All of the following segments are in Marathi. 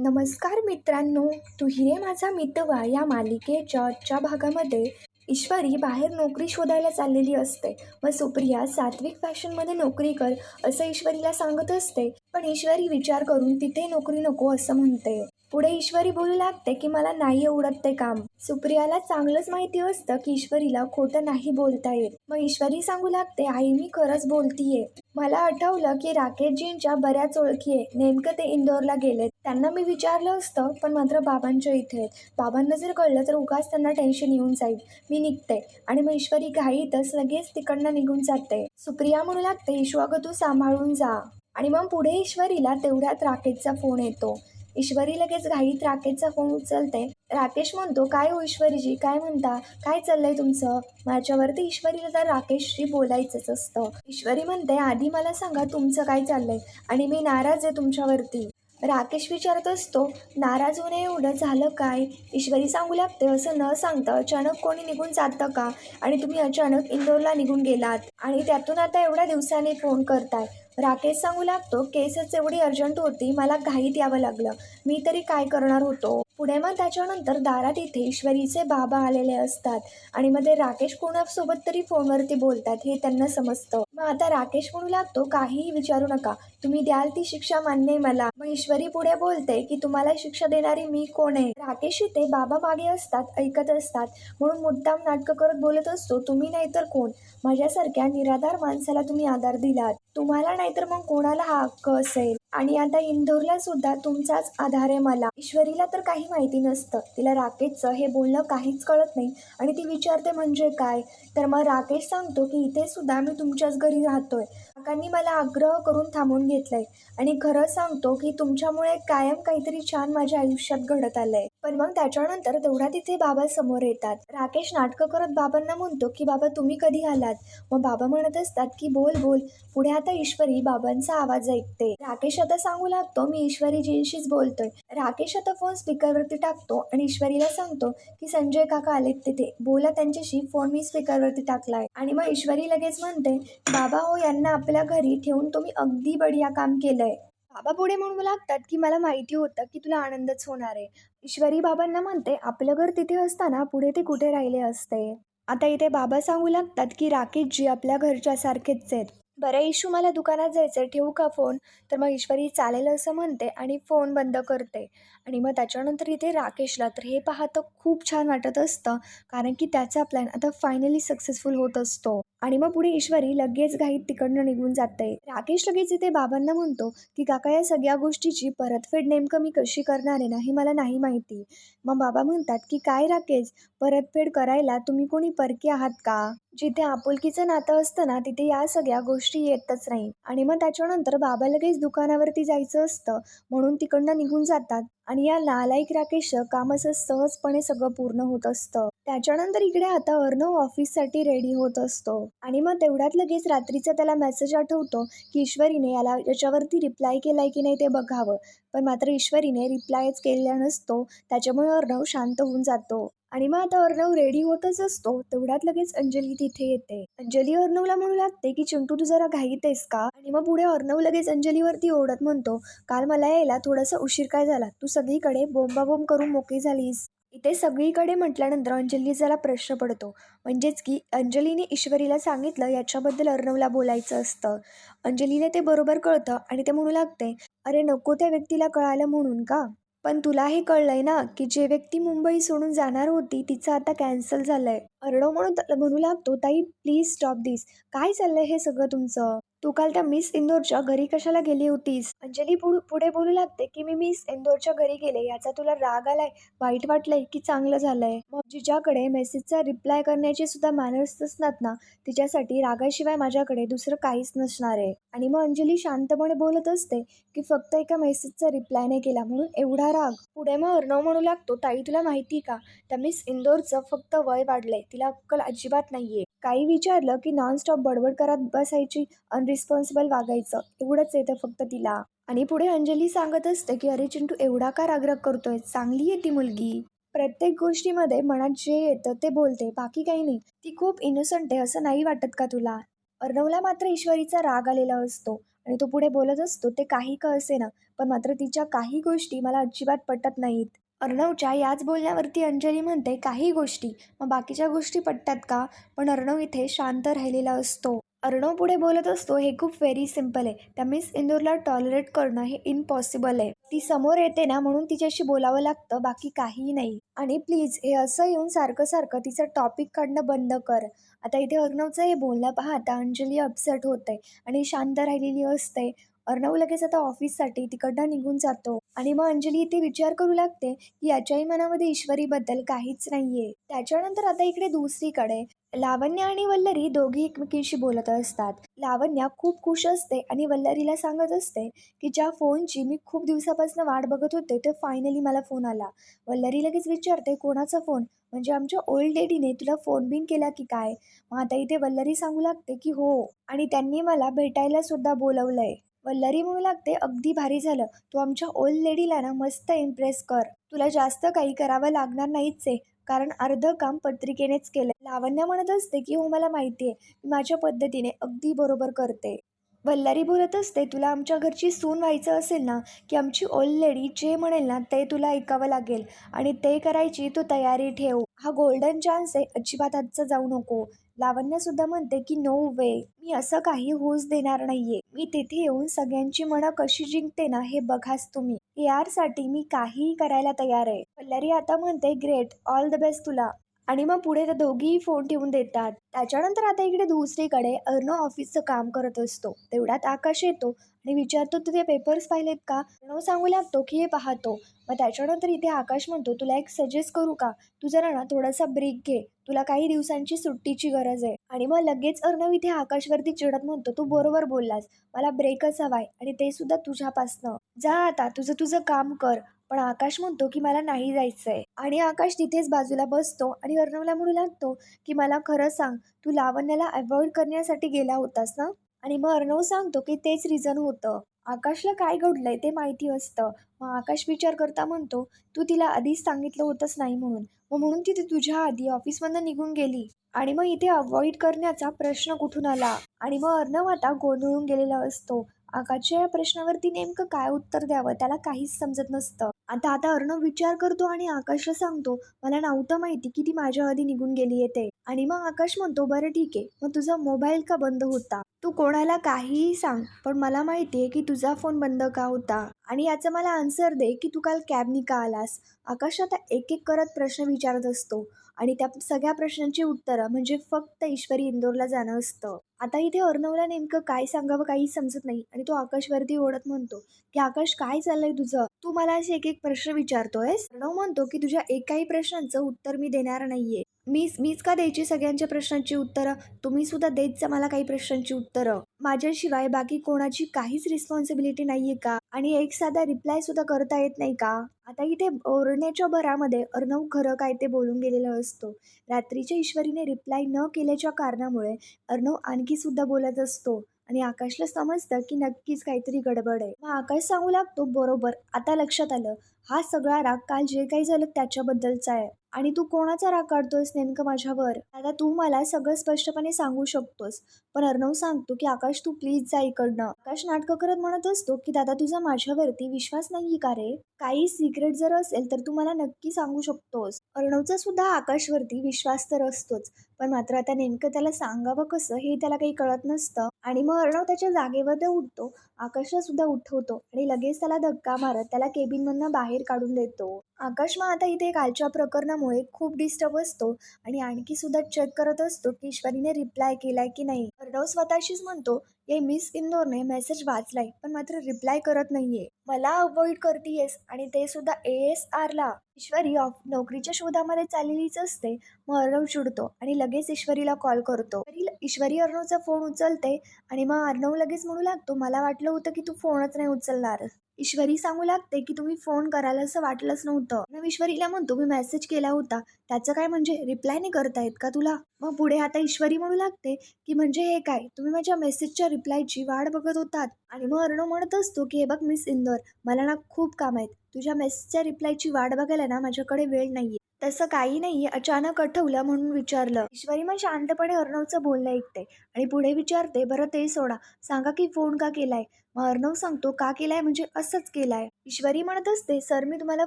नमस्कार मित्रांनो तू हिरे माझा मितवा या मालिकेच्या आजच्या भागामध्ये ईश्वरी बाहेर नोकरी शोधायला चाललेली असते. व सुप्रिया सात्विक फॅशनमध्ये नोकरी कर असं ईश्वरीला सांगत असते. पण ईश्वरी विचार करून तिथे नोकरी नको असं म्हणते. पुढे ईश्वरी बोलू लागते की मला नाही आवडत ते काम. सुप्रियाला चांगलंच माहिती असतं की ईश्वरीला खोटं नाही बोलता येत. मग ईश्वरी सांगू लागते आई मी खरंच बोलतीये. मला आठवलं की राकेशजींच्या बऱ्याच ओळखी आहे नेमकं ते इंदोरला गेलेत. त्यांना मी विचारलं असतं पण मात्र बाबांच्या इथे आहेत. बाबांना जर कळलं तर उगाच त्यांना टेन्शन येऊन जाईल. मी निघते आणि मग ईश्वरी घाईतच लगेच तिकडनं निघून जाते. सुप्रिया म्हणू लागते ईश्वाग तू सांभाळून जा. आणि मग पुढे ईश्वरीला तेवढ्यात राकेशचा फोन येतो. ईश्वरी लगेच घाईत राकेशचा फोन उचलते. राकेश म्हणतो काय हो ईश्वरीजी? काय म्हणता? काय चाललंय तुमचं? माझ्यावरती ईश्वरीला तर राकेशशी बोलायचंच असतं. ईश्वरी म्हणते आधी मला सांगा तुमचं काय चाललंय आणि मी नाराज आहे तुमच्यावरती. राकेश विचारत असतो नाराज होणे एवढं झालं काय? ईश्वरी सांगू लागते असं न सांगता अचानक कोणी निघून जातं का? आणि तुम्ही अचानक इंदोरला निघून गेलात आणि त्यातून आता एवढ्या दिवसांनी फोन करताय. राकेश सांगू लागतो केसच एवढी अर्जंट होती मला घाईत यावं लागलं. मी तरी काय करणार होतो? पुढे मग त्याच्यानंतर दारात इथे ईश्वरीचे बाबा आलेले असतात. आणि मग ते राकेश कोणासोबत तरी फोनवरती बोलतात हे त्यांना समजतं. मग आता राकेश म्हणू लागतो काहीही विचारू नका. तुम्ही द्याल ती शिक्षा मान्य आहे मला. मग ईश्वरी पुढे बोलते की तुम्हाला शिक्षा देणारी मी कोण आहे? राकेश इथे बाबा मागे असतात ऐकत असतात. म्हणून मुद्दाम नाटकं करत बोलत असतो तुम्ही नाहीतर कोण? माझ्यासारख्या निराधार माणसाला तुम्ही आधार दिलात. तुम्हाला नाहीतर मग कोणाला हा हक्क असेल? आणि आता इंदोरला सुद्धा तुमचाच आधार आहे मला. ईश्वरीला तर काही माहिती नसतं. तिला राकेशचं हे बोलणं काहीच कळत नाही. आणि ती विचारते म्हणजे काय? तर मग राकेश सांगतो की इथे सुद्धा मी तुमच्याच घरी राहतोय. काकांनी मला आग्रह करून थांबून घेतलंय. आणि खरं सांगतो की तुमच्यामुळे कायम काहीतरी छान माझ्या आयुष्यात घडत आलंय. पण मग त्याच्यानंतर तेवढ्या तिथे बाबा समोर येतात. राकेश नाटकं करत बाबांना म्हणतो की बाबा तुम्ही कधी आलात? मग बाबा म्हणत असतात की बोल बोल. पुढे आता ईश्वरी बाबांचा आवाज ऐकते. राकेश आता सांगू लागतो मी ईश्वरीजींशीच बोलतोय. राकेश आता फोन स्पीकर स्पीकरवरती टाकतो आणि ईश्वरीला सांगतो की संजय काका आलेत तिथे. बोला त्यांच्याशी फोन मी स्पीकरवरती टाकलाय. आणि मग ईश्वरी लगेच म्हणते बाबा हो यांना आपल्या घरी ठेवून तुम्ही अगदी बढिया काम केलंय. बाबा पुढे म्हणू लागतात की मला माहिती होतं की तुला आनंदच होणार आहे. ईश्वरी बाबांना म्हणते आपलं घर तिथे असताना पुढे ते कुठे राहिले असते? आता इथे बाबा सांगू लागतात की राकेशजी आपल्या घरच्या सारखेच आहेत. बरं इशू मला दुकानात जायचं आहे ठेवू का फोन? तर मग ईश्वरी चालेल असं म्हणते आणि फोन बंद करते. आणि मग त्याच्यानंतर इथे राकेशला तर हे पाहतं खूप छान वाटत असतं कारण की त्याचा प्लॅन आता फायनली सक्सेसफुल होत असतो. आणि मग पुढे ईश्वरी लगेच घाईत तिकडनं निघून जाते. राकेश लगेच इथे बाबांना म्हणतो की काका या सगळ्या गोष्टीची परतफेड नेमकं मी कशी करणार आहे ना हे मला नाही माहिती. मग बाबा म्हणतात की काय राकेश परतफेड करायला तुम्ही कोणी परके आहात का? जिथे आपुलकीचं नातं असतं ना तिथे या सगळ्या गोष्टी येतच नाही. आणि मग त्याच्यानंतर बाबा लगेच दुकानावरती जायचं असतं म्हणून तिकडनं निघून जातात. आणि या नालायक राकेशचं काम असं सहजपणे सगळं पूर्ण होत असतं. त्याच्यानंतर इकडे आता अर्णव ऑफिससाठी रेडी होत असतो. आणि मग तेवढ्यात लगेच रात्रीचा त्याला मेसेज आठवतो की ईश्वरीने याला याच्यावरती रिप्लाय केलाय की नाही ते बघावं. पण मात्र ईश्वरीने रिप्लायच केलेला नसतो. त्याच्यामुळे अर्णव शांत होऊन जातो. आणि मग आता अर्णव रेडी होतच असतो. तेवढ्यात लगेच अंजली तिथे येते. अंजली अर्णवला म्हणू लागते की चिंटू तू जरा घाईत आहेस का? आणि मग पुढे अर्णव लगेच अंजलीवरती ओढत म्हणतो काल मला यायला थोडासा उशीर काय झाला? तू सगळीकडे बोंबाबोंब करून मोकळी झालीस. इथे सगळीकडे म्हटल्यानंतर अंजलीचा प्रश्न पडतो. म्हणजेच की अंजलीने ईश्वरीला सांगितलं याच्याबद्दल अर्णवला बोलायचं असतं. अंजलीला ते बरोबर कळतं आणि ते म्हणू लागते अरे नको त्या व्यक्तीला कळालं म्हणून का? पण तुला हे कळलंय ना की जे व्यक्ती मुंबई सोडून जाणार होती तिचं आता कॅन्सल झालंय. अर्णव म्हणून म्हणू लागतो ताई प्लीज स्टॉप दिस. काय चाललंय हे सगळं तुमचं? तू काल त्या मिस इंदोरच्या घरी कशाला गेली होतीस? अंजली पुढे बोलू लागते की मी मिस इंदोरच्या घरी गेले याचा तुला राग आलाय वाईट वाटलंय की चांगलं झालंय? मग जिच्याकडे मेसेजचा रिप्लाय करण्याचे सुद्धा मॅनर्स नसतात ना? तिच्यासाठी रागाशिवाय माझ्याकडे दुसरं काहीच नसणार आहे. आणि मग अंजली शांतपणे बोलत असते की फक्त एका मेसेजचा रिप्लाय नाही केला म्हणून एवढा राग. पुढे मग अर्णव म्हणू लागतो ताई तुला माहिती का? त्या मिस इंदोरचं फक्त वय वाढलंय. तिला अक्कल अजिबात नाहीये. काही विचारलं की नॉनस्टॉप बडबड करत बसायची अनरिस्पॉन्सिबल वागायचं. एवढंच येतं फक्त तिला. आणि पुढे अंजली सांगत असते की अरे चिंटू एवढा का रागराग करतोय चांगली आहे ती मुलगी. प्रत्येक गोष्टीमध्ये मनात जे येतं ते बोलते. बाकी काही नाही. ती खूप इनोसंट आहे असं नाही वाटत का तुला? अर्णवला मात्र ईश्वरीचा राग आलेला असतो. आणि तो पुढे बोलत असतो ते काही का असेना पण मात्र तिच्या काही गोष्टी मला अजिबात पटत नाहीत. अर्णवच्या याच बोलण्यावरती अंजली म्हणते काही गोष्टी मग बाकीच्या गोष्टी पटतात का पण अर्णव इथे शांत राहिलेला असतो. अर्णव पुढे बोलत असतो हे खूप व्हेरी सिंपल आहे. त्या मिस इंदूरला टॉलरेट करणं हे इम्पॉसिबल आहे. ती समोर येते ना म्हणून तिच्याशी बोलावं लागतं बाकी काहीही नाही. आणि प्लीज हे असं येऊन सारखं सारखं तिचं टॉपिक काढणं बंद कर आता इथे अर्णवचं हे बोलणं पाहता अंजली अपसेट होते आणि शांत राहिलेली असते. अर्णव लगेच आता ऑफिससाठी तिकडनं निघून जातो. आणि मग अंजली इथे विचार करू लागते की याच्याही मनामध्ये ईश्वरीबद्दल काहीच नाहीये. त्याच्यानंतर आता इकडे दुसरीकडे लावण्य आणि वल्लरी दोघी एकमेकींशी बोलत असतात. लावण्या खूप खुश असते आणि वल्लरीला सांगत असते की ज्या फोनची मी खूप दिवसापासून वाट बघत होते ते फायनली मला फोन आला. वल्लरी लगेच विचारते कोणाचा फोन? म्हणजे आमच्या ओल्ड लेडीने तुला फोन बिन केला की काय? मग आता इथे वल्लरी सांगू लागते की हो. आणि त्यांनी मला भेटायला सुद्धा बोलवलंय. पल्लरी म्हणू लागते अगदी भारी झालं. तू आमच्या ओल्ड लेडीला ना मस्त इम्प्रेस कर. तुला जास्त काही करावं लागणार नाहीच आहे. कारण अर्धं काम पत्रिकेनेच केलं लावण्या म्हणत असते की हो मला माहिती आहे. मी माझ्या पद्धतीने अगदी बरोबर करते. वल्लारी बोलत असते तुला आमच्या घरची सून व्हायचं असेल ना की आमची ओल्ड लेडी जे म्हणेल ना ते तुला ऐकावं लागेल. आणि ते करायची तू तयारी ठेव. हा गोल्डन चान्स आहे. अजिबात आजचा जाऊ नको. लावण्यसुद्धा म्हणते की नो वे मी असं काही होऊच देणार नाहीये. मी तिथे येऊन सगळ्यांची मनं कशी जिंकते ना हे बघाच तुम्ही. ए आरसाठी मी काहीही करायला तयार आहे. पल्लरी आता म्हणते ग्रेट ऑल द बेस्ट तुला. आणि मग पुढे त्या दोघीही फोन ठेवून देतात. त्याच्यानंतर आता इकडे दुसरीकडे अर्णव ऑफिसचं काम करत असतो. तेवढ्यात आकाश येतो आणि विचारतो तुझे पेपर्स पाहिलेत का? अर्णव सांगू लागतो की हे पाहतो. मग त्याच्यानंतर इथे आकाश म्हणतो तुला एक सजेस्ट करू का? तू जरा ना थोडासा ब्रेक घे. तुला काही दिवसांची सुट्टीची गरज आहे. आणि मग लगेच अर्णव इथे आकाशवरती चिडत म्हणतो तू बरोबर बोललास. मला ब्रेकच हवाय आणि ते सुद्धा तुझ्यापासनं. जा आता. तुझं तुझं काम कर. पण आकाश म्हणतो की मला नाही जायचंय. आणि आकाश तिथेच बाजूला बसतो आणि अर्णवला म्हणू लागतो की मला खरं सांग तू लावण्याला अवॉइड करण्यासाठी गेला होतास ना? आणि मग अर्णव सांगतो की तेच रिझन होतं. आकाशला काय घडलंय ते माहिती असतं. मग आकाश विचार करता म्हणतो तू तिला आधीच सांगितलं होतंच नाही म्हणून. मग म्हणून ती तुझ्या आधी ऑफिसमधनं निघून गेली. आणि मग इथे अवॉइड करण्याचा प्रश्न कुठून आला? आणि मग अर्णव आता गोंधळून गेलेला असतो. आकाशच्या या प्रश्नावरती नेमकं काय उत्तर द्यावं? त्याला काहीच समजत नसतं. आता आता अर्णव विचार करतो आणि आकाशला सांगतो मला नव्हतं माहिती की ती माझ्या आधी निघून गेली येते आणि मग आकाश म्हणतो बरं ठीक आहे. मग तुझा मोबाईल का बंद होता? तू कोणाला काहीही सांग पण मला माहिती आहे की तुझा फोन बंद का होता. आणि याचा मला आन्सर दे की तू काल कॅबनी का आलास? आकाश आता एक एक करत प्रश्न विचारत असतो. आणि त्या सगळ्या प्रश्नांची उत्तरं म्हणजे फक्त ईश्वरी इंदोरला जाणं असतं. आता इथे अर्णवला नेमकं काय सांगावं काही समजत नाही आणि तो आकाशवरती ओढत म्हणतो की आकाश काय चाललंय तुझं? तू मला असे एक एक प्रश्न विचारतोयस? अर्णव म्हणतो की तुझ्या एकाही प्रश्नांचं उत्तर मी देणार नाहीये. मीच मीच का द्यायची सगळ्यांच्या प्रश्नांची उत्तरं? तुम्ही सुद्धा देत जा मला काही प्रश्नांची उत्तरं. माझ्याशिवाय बाकी कोणाची काहीच रिस्पॉन्सिबिलिटी नाहीये का? आणि एक साधा रिप्लाय सुद्धा करता येत नाही का? आता इथे ओरण्याच्या भरामध्ये अर्णव खरं काय ते बोलून गेलेलं असतो. रात्रीच्या ईश्वरीने रिप्लाय न केल्याच्या कारणामुळे अर्णव आणखी सुद्धा बोलत असतो. आणि आकाशला समजतं की नक्कीच काहीतरी गडबड आहे. मग आकाश सांगू लागतो बरोबर आता लक्षात आलं. हा सगळा राग काल जे काही झालं त्याच्याबद्दलचा आहे. आणि तू कोणाचा राग काढतोयस नेमकं माझ्यावर? आता तू मला सगळं स्पष्टपणे सांगू शकतोस. पण अर्णव सांगतो की आकाश तू प्लीज जा इकडनं. आकाश नाटकं करत म्हणत असतो की दादा तुझा माझ्यावरती विश्वास नाही का रे? काही सिक्रेट जर असेल तर तू मला नक्की सांगू शकतोस. अर्णवचा सुद्धा आकाशवरती विश्वास तर असतोच. पण मात्र आता नेमकं त्याला सांगावं कसं हे त्याला काही कळत नसतं. आणि मग अर्णव त्याच्या जागेवर उठतो. आकाशसुद्धा उठवतो आणि लगेच त्याला धक्का मारत त्याला केबिनमधनं बाहेर काढून देतो. आकाश मग आता इथे कालच्या प्रकरणामुळे खूप डिस्टर्ब असतो आणि आणखी सुद्धा चेक करत असतो की ईश्वरीने रिप्लाय केलाय की नाही. अर्णव स्वतःशीच म्हणतो ये मिस इंदोरने मेसेज वाचलाय पण मात्र रिप्लाय करत नाहीये. मला अवॉइड करतीयस आणि ते सुद्धा ए एस आरला ईश्वरी ऑफ नोकरीच्या शोधामध्ये चाललेलीच असते. मग अर्णव चिडतो आणि लगेच ईश्वरीला कॉल करतो. ईश्वरी अर्णवचा फोन उचलते आणि मग अर्णव लगेच म्हणू लागतो मला वाटलं होतं की तू फोनच नाही उचलणार. ईश्वरी सांगू लागते की तुम्ही फोन करायला असं वाटलंच नव्हतं. मग ईश्वरीला म्हणतो मी मेसेज केला होता. त्याचं काय म्हणजे? रिप्लाय नाही करतायत का तुला? मग पुढे आता ईश्वरी म्हणू लागते की म्हणजे हे काय? तुम्ही माझ्या मेसेजच्या रिप्लायची वाट बघत होतात. आणि मग अर्णव म्हणत असतो की हे बघ मिस इंदोर मला ना खूप काम आहेत. तुझ्या मेसेजच्या रिप्लायची वाट बघायला ना माझ्याकडे वेळ नाहीये. तसं काही नाही अचानक आठवलं म्हणून विचारलं. ईश्वरी मग शांतपणे अर्णवचं बोलणं ऐकते आणि पुढे विचारते बरं ते सोडा. सांगा की फोन का केलाय? मग अर्णव सांगतो का केलाय म्हणजे असंच केलाय. ईश्वरी म्हणत असते सर मी तुम्हाला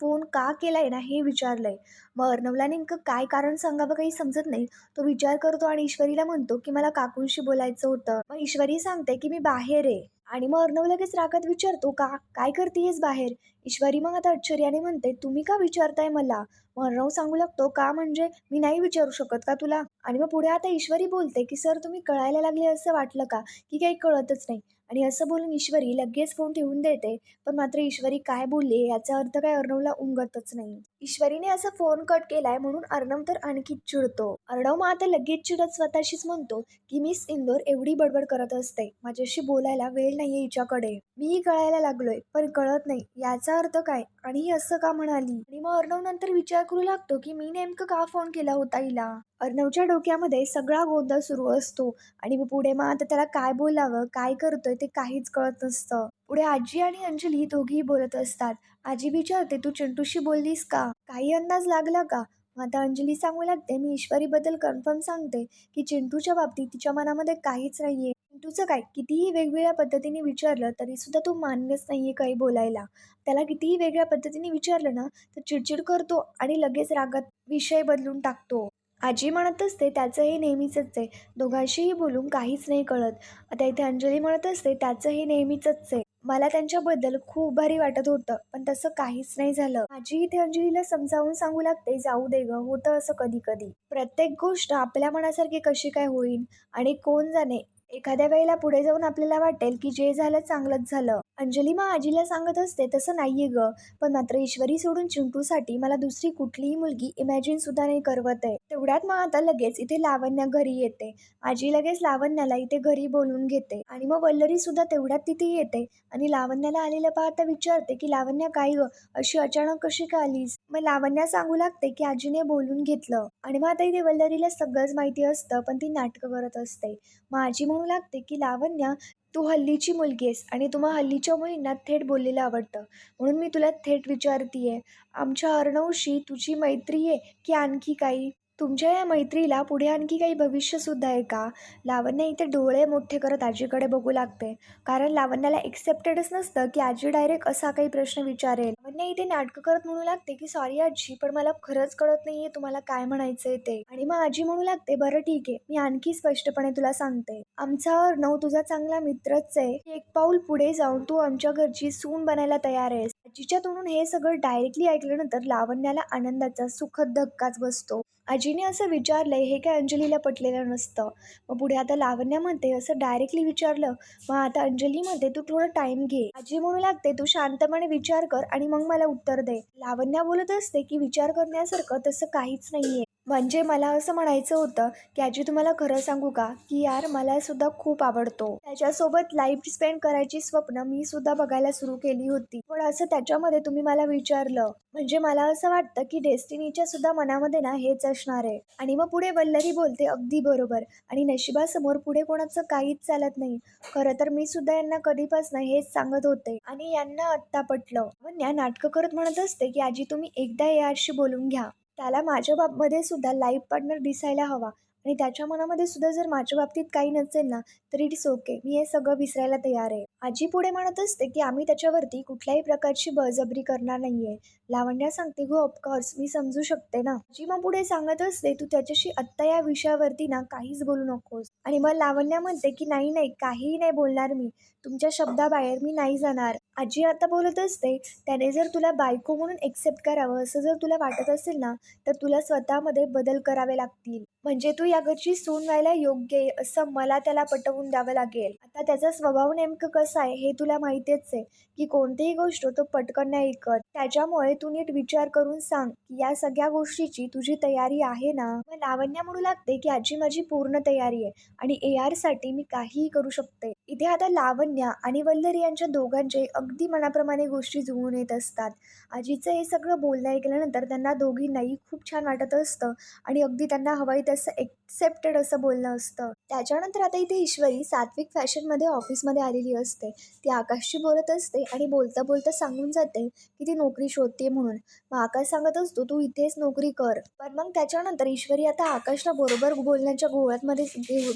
फोन का केलाय ना हे विचारलंय. मग अर्णवला नेमकं काय कारण सांगावं काही समजत नाही. तो विचार करतो आणि ईश्वरीला म्हणतो की मला काकूंशी बोलायचं होतं. मग ईश्वरी सांगते की मी बाहेर आहे. आणि मग अर्णव लगेच रागात विचारतो का? काय करतेयस बाहेर? ईश्वरी मग आता आश्चर्याने म्हणते तुम्ही का विचारताय मला? मग सांगू लागतो का म्हणजे मी नाही विचारू शकत का तुला? आणि मग पुढे आता ईश्वरी बोलते की सर तुम्ही कळायला लागले असं वाटलं का? की काही कळतच नाही. आणि असं बोलून ईश्वरी लगेच फोन ठेवून देते पण मात्र ईश्वरी काय बोलली याचा अर्थ काय अर्णवला उमगतच नाही. ईश्वरीने असा फोन कट केलाय म्हणून अर्णव तर आणखीच चिडतो. अर्णव मग आता लगेच चिडत स्वतःशीच म्हणतो की मिस इंदोर एवढी बडबड करत असते. माझ्याशी बोलायला वेळ नाहीये हिच्याकडे. मी कळायला लागलोय पण कळत नाही. याचा अर्थ काय? आणि ही असं का म्हणाली? आणि मग अर्णव नंतर विचार करू लागतो की मी नेमकं का फोन केला होता हिला? अर्णवच्या डोक्यामध्ये सगळा गोंधळ सुरू असतो. आणि पुढे मग आता त्याला काय बोलावं काय करतोय ते काहीच कळत नसतं. पुढे आजी आणि अंजली दोघीही बोलत असतात. आजी विचारते तू चिंटूशी बोललीस का? काही अंदाज लागला का? मग आता अंजली सांगू लागते मी ईश्वरीबद्दल कन्फर्म सांगते की चिंटूच्या बाबतीत तिच्या मनामध्ये काहीच नाहीये. चिंटूचं काय? कितीही वेगवेगळ्या पद्धतीने विचारलं तरी सुद्धा तो मान्यच नाहीये काही बोलायला. त्याला कितीही वेगळ्या पद्धतीने विचारलं ना तर चिडचिड करतो आणि लगेच रागात विषय बदलून टाकतो. आजी म्हणत असते त्याचं हे नेहमीचंच आहे. दोघांशीही बोलून काहीच नाही कळत. आता इथे अंजली म्हणत असते त्याचं हे नेहमीचंच आहे. मला त्यांच्याबद्दल खूप भारी वाटत होतं पण तसं काहीच नाही झालं. आजी इथे अंजलीला समजावून सांगू लागते जाऊ दे ग होतं असं कधी कधी. प्रत्येक गोष्ट आपल्या मनासारखी कशी काय होईल आणि कोण जाणे एखाद्या वेळेला पुढे जाऊन आपल्याला वाटेल की जे झालं चांगलंच झालं. अंजली मग आजीला सांगत असते तसं नाहीये ग. पण मात्र ईश्वरी सोडून चिंटूसाठी मला दुसरी कुठलीही मुलगी इमॅजिन सुद्धा नाही करवत आहे. तेवढ्यात मग आता लगेच इथे लावण्या घरी येते. आजी लगेच लावण्याला इथे घरी बोलून घेते. आणि मग वल्लरी सुद्धा तेवढ्यात तिथे येते. आणि लावण्याला आलेलं पाहता विचारते की लावण्या काय ग? अशी अचानक कशी का आलीस? मग लावण्या सांगू लागते की आजीने बोलून घेतलं. आणि मग आता इथे वल्लरीला सगळंच माहिती असतं पण ती नाटकं करत असते. मग आजी म्हणू लागते की लावण्या तू हल्लीची मुलगी आहेस आणि तुम्हा हल्लीच्या मुलींना थेट बोललेलं आवडतं. म्हणून मी तुला थेट विचारतीये आमच्या अर्णवशी तुझी मैत्री आहे की आणखी काही? तुमच्या या मैत्रीला पुढे आणखी काही भविष्यसुद्धा आहे का? लावण्य इथे डोळे मोठे करत आजीकडे बघू लागते. कारण लावण्याला एक्सेप्टेडच नसतं की आजी डायरेक्ट असा काही प्रश्न विचारेल. लावण्य इथे नाटकं करत म्हणू लागते की सॉरी आजी पण मला खरंच कळत नाहीये तुम्हाला काय म्हणायचंय ते. आणि मग आजी म्हणू लागते बरं ठीक आहे मी आणखी स्पष्टपणे तुला सांगते. आमचा नऊ तुझा चांगला मित्रच आहे. एक पाऊल पुढे जाऊन तू आमच्या घरची सून बनायला तयार आहेस. आजीच्या तोंडून हे सगळं डायरेक्टली ऐकल्यानंतर लावण्याला आनंदाचा सुखद धक्काच बसतो. आजीने असं विचारलंय हे काय अंजलीला पटलेलं नसतं. मग पुढे आता लावण्या म्हणते असं डायरेक्टली विचारलं मग आता अंजली म्हणते तू थोडं टाइम घे. आजी म्हणू लागते तू शांतपणे विचार कर आणि मग मला उत्तर दे. लावण्या बोलत असते की विचार करण्यासारखं तसं काहीच नाहीये. म्हणजे मला असं म्हणायचं होतं की आजी तुम्हाला खरं सांगू का की यार मला सुद्धा खूप आवडतो. त्याच्यासोबत लाईफ स्पेंड करायची स्वप्न मी सुद्धा बघायला सुरू केली होती. पण असं त्याच्यामध्ये तुम्ही मला विचारलं. म्हणजे मला असं वाटतं की डेस्टिनीच्या सुद्धा मनामध्ये ना हेच असणार आहे. आणि मग पुढे वल्लरी बोलते अगदी बरोबर. आणि नशिबासमोर पुढे कोणाचं काहीच चालत नाही. खरं तर मी सुद्धा यांना कधीपासून हेच सांगत होते. आणि यांना आत्ता पटलं. पण या नाटकं करत म्हणत असते की आजी तुम्ही एकदा यारशी बोलून घ्या. त्याला माझ्या बाबमध्ये सुद्धा लाईफ पार्टनर दिसायला हवा. आणि त्याच्या मनामध्ये सुद्धा जर माझ्या बाबतीत काही नसेल ना तरी इट्स ओके मी हे सगळं विसरायला तयार आहे. आजी पुढे म्हणत असते की आम्ही त्याच्यावरती कुठल्याही प्रकारची बळजबरी करणार नाहीये. लावण्या सांगते गो ऑफकोर्स मी समजू शकते ना. आजी मग पुढे सांगत असते तू त्याच्याशी आत्ता या विषयावरती ना काहीच बोलू नकोस. आणि मग लावण्या म्हणते की नाही नाही काहीही नाही बोलणार मी. तुमच्या शब्दाबाहेर मी नाही जाणार. आजी आता बोलत असते त्याने जर तुला बायको म्हणून एक्सेप्ट करावं असं जर तुला वाटत असेल ना तर तुला स्वतःमध्ये बदल करावे लागतील. म्हणजे तू या घरची सून व्हायला योग्य आहे असं मला त्याला पटवून द्यावं लागेल. आता त्याचा स्वभाव नेमकं कसा आहे हे तुला माहितीच आहे की कोणतीही गोष्ट तो पटकन नाही ऐकत. त्याच्यामुळे तू नीट विचार करून सांग की या सगळ्या गोष्टीची तुझी तयारी आहे ना? मग लावण्या म्हणू लागते की आजी माझी पूर्ण तयारी आहे आणि ए आरसाठी मी काहीही करू शकते. इथे आता लावण्या आणि वल्लरी यांच्या दोघांचे अगदी मनाप्रमाणे गोष्टी जुळून येत असतात. आजीचं हे सगळं बोलणं ऐकल्यानंतर त्यांना दोघींनाही खूप छान वाटत असतं आणि अगदी त्यांना हवाई तसं एक ॲक्सेप्टेड असं बोलणं असतं. त्याच्यानंतर आता इथे ईश्वरी सात्विक फॅशनमध्ये ऑफिसमध्ये आलेली असते. ती आकाशशी बोलत असते आणि बोलता बोलता सांगून जाते की ती नोकरी शोधते म्हणून. मग आकाश सांगत असतो तू इथेच नोकरी कर. पण मग त्याच्यानंतर ईश्वरी आता आकाशला बरोबर बोलण्याच्या गोळ्यातमध्ये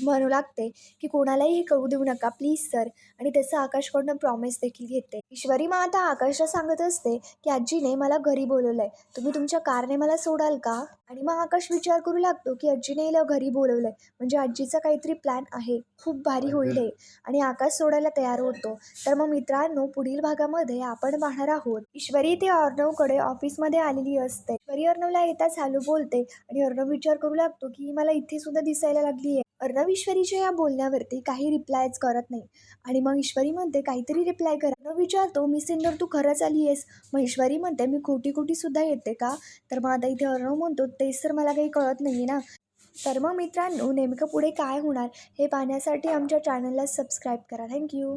म्हणू लागते की कोणालाही हे कळू देऊ नका प्लीज सर आणि तसं आकाशकडनं प्रॉमिस देखील घेते. ईश्वरी मग आता आकाशला सांगत असते की आजीने मला घरी बोलवलंय. तुम्ही तुमच्या कारने मला सोडाल का? आणि मग आकाश विचार करू लागतो की आजीने हिला घरी बोलवलंय. म्हणजे आजीचा काहीतरी प्लॅन आहे. खूप भारी होईल हे. आणि आकाश सोडायला तयार होतो. तर मग मित्रांनो पुढील भागामध्ये आपण पाहणार आहोत. ईश्वरी ते अर्णवकडे ऑफिसमध्ये आलेली असते. ईश्वरी अर्णवला येताच हॅलो बोलते. आणि अर्णव विचार करू लागतो की मला इथे सुद्धा दिसायला लागली आहे अर्णव ईश्वरीच्या या बोलण्यावरती काही रिप्लायच करत नाही. आणि मग ईश्वरी म्हणते काहीतरी रिप्लाय कर. अर्णव विचारतो मी सिंदर तू खरंच आली आहेस मग ईश्वरी म्हणते मी खोटी खोटी सुद्धा येते का? तर मग आता इथे अर्णव म्हणतो तेच तर मला काही कळत नाही ना. तर मग मित्रांनो नेमकं पुढे काय होणार हे पाहण्यासाठी आमच्या चॅनलला सबस्क्राईब करा. थँक्यू